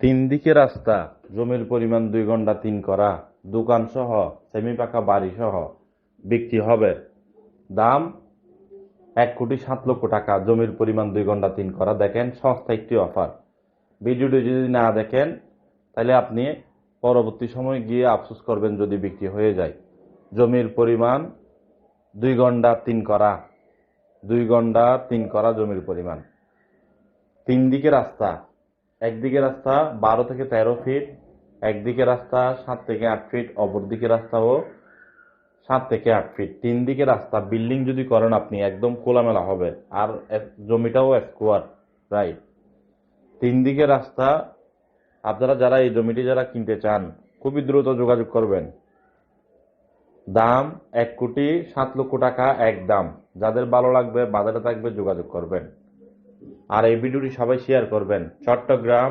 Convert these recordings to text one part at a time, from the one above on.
তিন দিকে রাস্তা, জমির পরিমাণ দুই ঘণ্টা তিন করা, দোকান সহ সেমি পাকা বাড়ি সহ বিক্রি হবে। দাম এক কোটি সাত লক্ষ টাকা, জমির পরিমাণ দুই ঘণ্টা তিন করা। দেখেন, সস্তা একটি অফার। ভিডিওটি যদি না দেখেন, তাহলে আপনি পরবর্তী সময় গিয়ে আফসোস করবেন যদি বিক্রি হয়ে যায়। জমির পরিমাণ দুই ঘণ্টা তিন করা, দুই ঘণ্টা তিন করা জমির পরিমাণ। তিন দিকে রাস্তা একদিকে রাস্তা বারো থেকে তেরো ফিট একদিকে রাস্তা সাত থেকে আট ফিট অপর দিকে রাস্তাও সাত থেকে আট ফিট তিন দিকে রাস্তা বিল্ডিং যদি করেন আপনি, একদম খোলামেলা হবে। আর জমিটাও স্কোয়ার রাইট তিন দিকে রাস্তা, আপনারা যারা এই জমিটি যারা কিনতে চান, খুবই দ্রুত যোগাযোগ করবেন। দাম এক কোটি সাত লক্ষ টাকা, এক দাম। যাদের ভালো লাগবে, বাজারে থাকবে, যোগাযোগ করবেন। আর এই ভিডিওটি সবাই শেয়ার করবেন। চট্টগ্রাম,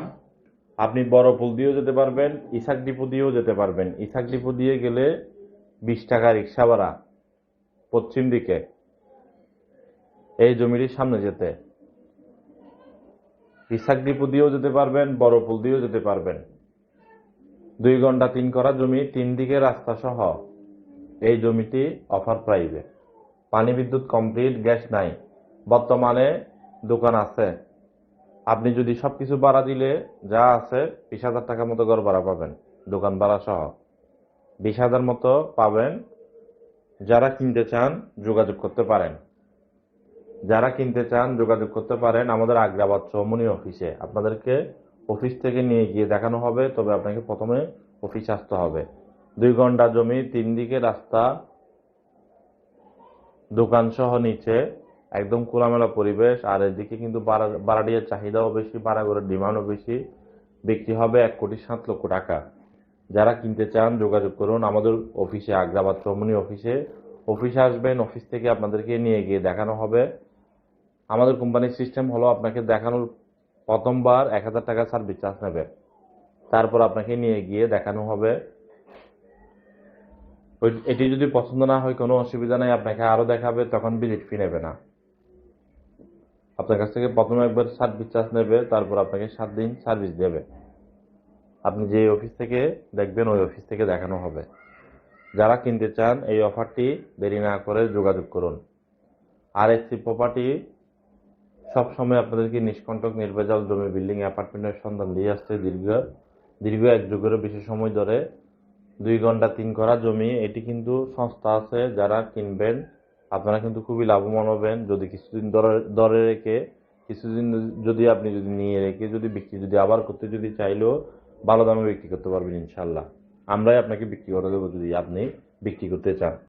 আপনি বড় পুল দিয়েও যেতে পারবেন, ইসাক ডিপো দিয়েও যেতে পারবেন। ইসাক ডিপো দিয়ে গেলে বিশ টাকা রিক্সা ভাড়া পশ্চিম দিকে। এই জমিটির সামনে যেতে। ইসাক ডিপো দিয়েও যেতে পারবেন, বড় পুল দিয়েও যেতে পারবেন। দুই ঘণ্টা তিন করা জমি, তিন দিকে রাস্তা সহ। এই জমিটি অফার প্রাইজে পানি বিদ্যুৎ কমপ্লিট গ্যাস নাই। বর্তমানে দোকান আছে। আপনি যদি সবকিছু ভাড়া দিলে যা আছে, বিশ হাজার টাকার মতো ঘর ভাড়া পাবেন, দোকান ভাড়া সহ। বিশ হাজার মতো পাবেন যারা কিনতে চান, যোগাযোগ করতে পারেন। যারা কিনতে চান, যোগাযোগ করতে পারেন আমাদের আগ্রাবাদ চৌমনি অফিসে। আপনাদেরকে অফিস থেকে নিয়ে গিয়ে দেখানো হবে, তবে আপনাকে প্রথমে অফিস আসতে হবে। দুই ঘণ্টা জমি তিন দিকে রাস্তা, দোকান সহ নিচে। একদম খোলামেলা পরিবেশ, আর এদিকে কিন্তু ভাড়াটিয়ার চাহিদাও বেশি ভাড়াঘরের ডিমান্ডও বেশি। বিক্রি হবে এক কোটি সাত লক্ষ টাকা। যারা কিনতে চান, যোগাযোগ করুন আমাদের অফিসে, আগ্রাবাদ চৌমনি অফিসে। অফিসে আসবেন, অফিস থেকে আপনাদেরকে নিয়ে গিয়ে দেখানো হবে। আমাদের কোম্পানির সিস্টেম হলো আপনাকে দেখানোর প্রথমবার এক হাজার টাকা সার্ভিস চার্জ নেবে। তারপর আপনাকে নিয়ে গিয়ে দেখানো হবে। এটি যদি পছন্দ না হয়, কোনো অসুবিধা নেই, আপনাকে আরও দেখাবে, তখন ভিজিট ফি নেবে না। আপনার কাছ থেকে প্রথমে একবার সার্ভিস চার্জ নেবে, তারপর আপনাকে সাত দিন সার্ভিস দেবে। আপনি যে অফিস থেকে দেখবেন, ওই অফিস থেকে দেখানো হবে। যারা কিনতে চান, এই অফারটি দেরি না করে যোগাযোগ করুন। আর এসসি প্রপার্টি সবসময় আপনাদেরকে নিষ্কণ্টক, নির্ভেজাল জমি বিল্ডিং অ্যাপার্টমেন্টের সন্ধান দিয়ে আসছে দীর্ঘ দীর্ঘ এক যুগেরও বেশি সময় ধরে। দুই ঘণ্টা, তিন করা জমি, এটি কিন্তু সংস্থা আছে, যারা কিনবেন আপনারা কিন্তু খুবই লাভবান হবেন। যদি কিছুদিন দরে রেখে, কিছুদিন যদি আপনি যদি নিয়ে রেখে, যদি বিক্রি যদি আবার করতে যদি চাইলেও ভালো দামে বিক্রি করতে পারবেন ইনশাল্লাহ আমরাই আপনাকে বিক্রি করে দেবো যদি আপনি বিক্রি করতে চান।